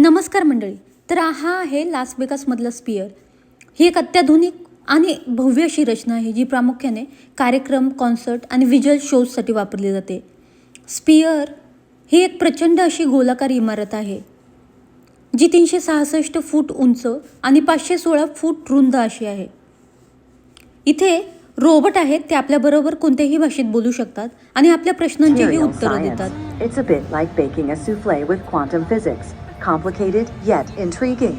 नमस्कार मंडळी तर हा आहे लास वेगासमधला स्पियर ही एक अत्याधुनिक आणि भव्य अशी रचना आहे जी प्रामुख्याने कार्यक्रम कॉन्सर्ट आणि व्हिज्युअल शोजसाठी वापरली जाते. स्पियर ही एक प्रचंड अशी गोलाकार इमारत आहे जी तीनशे सहासष्ट फूट उंच आणि पाचशे सोळा फूट रुंद अशी आहे. इथे रोबोट आहेत ते आपल्याबरोबर कोणत्याही भाषेत बोलू शकतात आणि आपल्या प्रश्नांचीही उत्तरं. देतात It's a bit like baking a souffle with quantum physics. Complicated yet intriguing.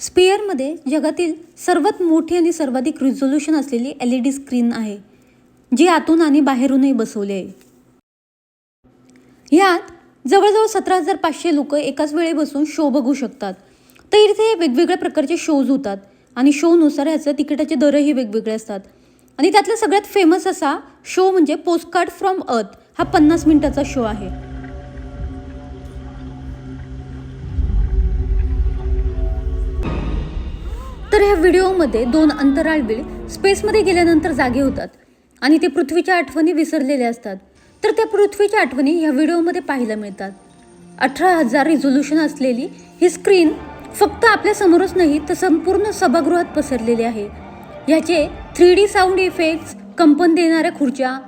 स्पेअरमध्ये जगातील सर्वात मोठी आणि सर्वाधिक रिझोल्युशन असलेली एल ई डी स्क्रीन आहे जी आतून आणि बाहेरूनही बसवली आहे यात जवळजवळ सतरा हजार पाचशे लोक एकाच वेळी बसून शो बघू शकतात तर इथे वेगवेगळ्या प्रकारचे शोज होतात आणि शोनुसार ह्याचं तिकिटाचे दरही वेगवेगळे असतात. आणि त्यातला सगळ्यात फेमस असा शो म्हणजे पोस्टकार्ड फ्रॉम अर्थ हा पन्नास मिनिटाचा शो आहे. तर ह्या व्हिडिओमध्ये दोन अंतराळवीर स्पेसमध्ये गेल्यानंतर जागे होतात आणि ते पृथ्वीच्या आठवणी विसरलेले असतात. तर त्या पृथ्वीच्या आठवणी ह्या व्हिडिओमध्ये पाहायला मिळतात. अठरा हजार रिझोल्युशन असलेली ही स्क्रीन फक्त आपल्या समोरच नाही तर संपूर्ण सभागृहात पसरलेले आहे. ह्याचे थ्री डी साऊंड इफेक्ट्स कंपन देणाऱ्या खुर्च्या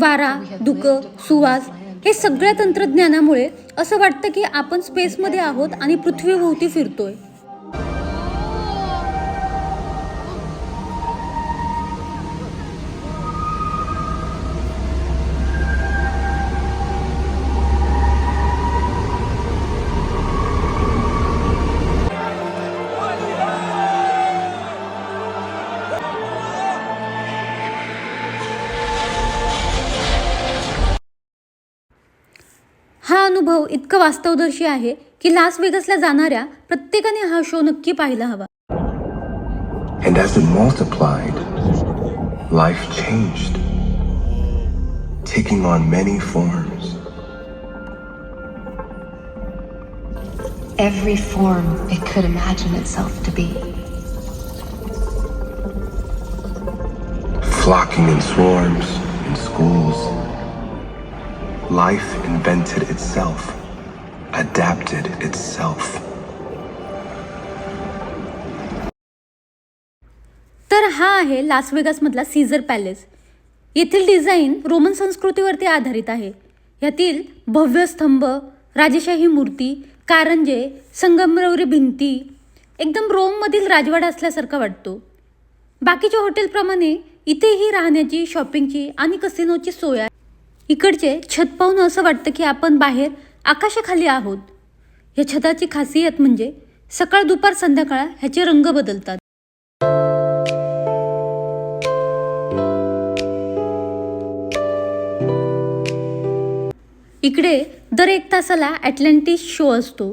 वारा धुकं सुवास हे सगळ्या तंत्रज्ञानामुळे असं वाटतं की आपण स्पेसमध्ये आहोत आणि पृथ्वीभोवती फिरतोय. हा अनुभव इतका वास्तवदर्शी आहे की लास वेगसला जाणाऱ्या प्रत्येकाने हा शो नक्की पाहायला हवा And as it multiplied, life changed, taking on many forms. every form it could imagine itself to be. Flocking in swarms, in schools. Life invented itself, adapted itself. तर हा आहे लास वेगासमधला सीझर पॅलेस येथील design Roman संस्कृतीवरती आधारित आहे. यातील भव्य स्तंभ राजेशाही मूर्ती कारंजे संगमरवरी भिंती एकदम रोममधील राजवाडा असल्यासारखा वाटतो. बाकीच्या हॉटेलप्रमाणे इथेही राहण्याची शॉपिंगची आणि कसिनोची सोय आहे. इकडचे छत पाहून असं वाटतं की आपण बाहेर आकाशाखाली आहोत. या छताची खासियत म्हणजे सकाळ दुपार संध्याकाळ ह्याचे रंग बदलतात. इकडे दर एक तासाला ॲटलांटिस शो असतो.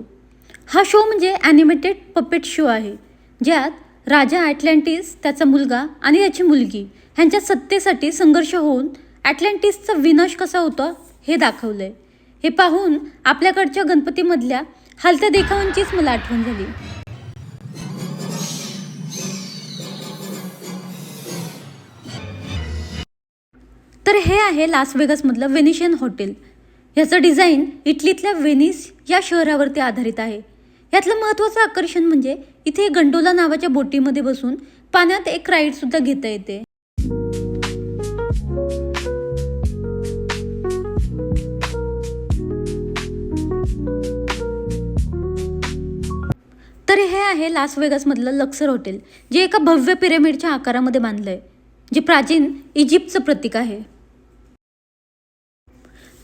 हा शो म्हणजे ॲनिमेटेड पपेट शो आहे ज्यात राजा ॲटलांटिस त्याचा मुलगा आणि त्याची मुलगी ह्यांच्या सत्तेसाठी संघर्ष होऊन ॲटलांटिसचा विनाश कसा होतो हे दाखवलं आहे हे पाहून आपल्याकडच्या गणपतीमधल्या हलत्या देखावांचीच मला आठवण झाली. तर हे आहे लास वेगासमधलं व्हेनिशियन हॉटेल. ह्याचं डिझाईन इटलीतल्या व्हेनिस या शहरावरती आधारित आहे. यातलं महत्त्वाचं आकर्षण म्हणजे इथे गंडोला नावाच्या बोटीमध्ये बसून पाण्यात एक राईडसुद्धा घेता येते. तर हे आहे लास वेगासमधलं लक्सर हॉटेल जे एका भव्य पिरॅमिडच्या आकारामध्ये बांधलं आहे जे प्राचीन इजिप्तचं प्रतीक आहे.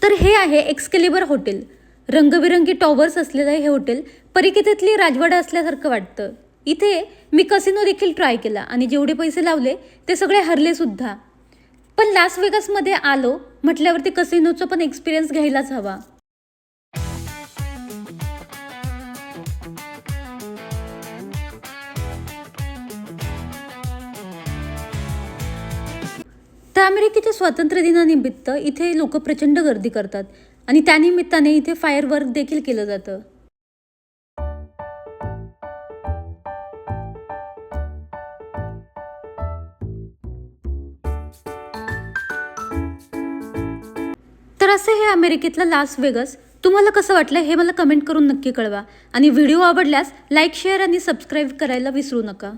तर हे आहे एक्सकेलिबर हॉटेल रंगबिरंगी टॉवर्स असलेलं हे हॉटेल परिकितेतली राजवाडा असल्यासारखं वाटतं. इथे मी कसिनो देखील ट्राय केला आणि जेवढे पैसे लावले ते सगळे हरले सुद्धा. पण लास वेगासमध्ये आलो म्हटल्यावरती कसिनोचा पण एक्सपिरियन्स घ्यायलाच हवा. तर अमेरिकेच्या स्वातंत्र्य दिनानिमित्त इथे लोक प्रचंड गर्दी करतात आणि त्यानिमित्ताने इथे फायर वर्क देखील केलं जातं. तर असं हे अमेरिकेतलं लास वेगस तुम्हाला कसं वाटलं हे मला कमेंट करून नक्की कळवा. आणि व्हिडिओ आवडल्यास लाईक शेअर आणि सबस्क्राईब करायला विसरू नका.